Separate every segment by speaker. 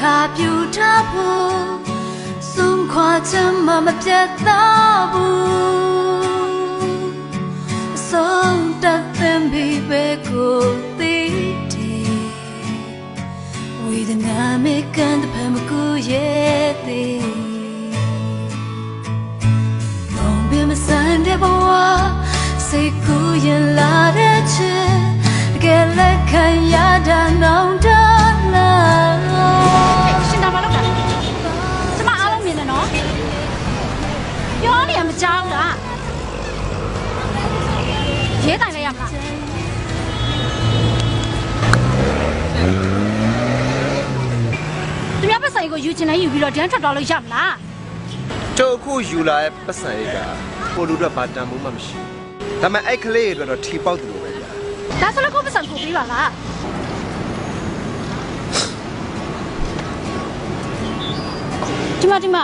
Speaker 1: ခါပြူထားဖို့ဆုံးခွာချမ်းမှမပြတ်သားဘူးအဆုံးတတ်သင်ပြီးပဲကိုသိတယ်ဝေဒနာမေကန်တဲ့ဖမကူရဲ့သေးဘုံပြမစန်တဲ့ဘဝစိတ်ကူးရင်လာ
Speaker 2: မကြောက်လားရေးတိုင်လိုက်ရမလားသူများပတ်ဆိုင်ကိုယူချင်လဲယူပြီးတော့ဒန်းထွက်သွားလို့ရမလား
Speaker 3: တို့အခုယူလာတဲ့ပတ်စံရိတ်ကကိုလူတို့ဘာတန်မှုမှမရှိဘူးဒါပေမဲ့အဲ့ကလေးတွေတော့ထီပေါက်တယ်လို့ပဲဗျာ
Speaker 2: ဒါဆိုလည်းကိုယ့်ပတ်ဆိုင်ကိုပြီးပါလားဒီမဒီမ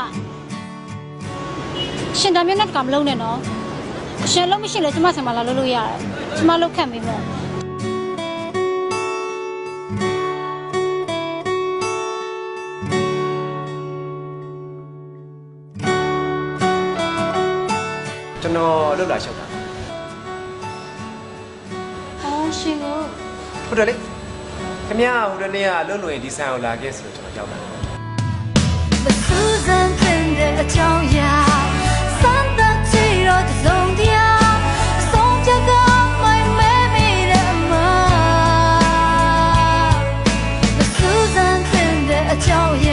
Speaker 2: ရှင်တာမျက်နှာကမလုံးနဲ့နော်ရှင်လုံးမရှိလဲကျမဆံမလာလို့လို့ရတယ်ကျမလောက်ခတ်မိမယ်
Speaker 3: ကျွန်တော်လှုပ်လာလျှောက်တာ
Speaker 2: အော်ရှင်ကို
Speaker 3: ဟုတ်တယ်လေခင်ဗျာဟိုတနေ့ကလှုပ်လို့ရင်ဒီဆန်ကိုလာခဲ့ဆိုတော့ကျွန်တော်ရောက်တာ
Speaker 1: မစူးစမ်းတဲ့အ တဲ့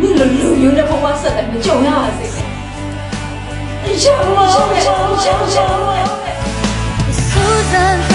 Speaker 1: မင်းလိုလူမျိုးတဲ့ဘဝဆက်တယ်မကြုံရပါစေနဲ့ရပါရပါရပါစူးစမ်းသင်တဲ့အကြောင်းအရာ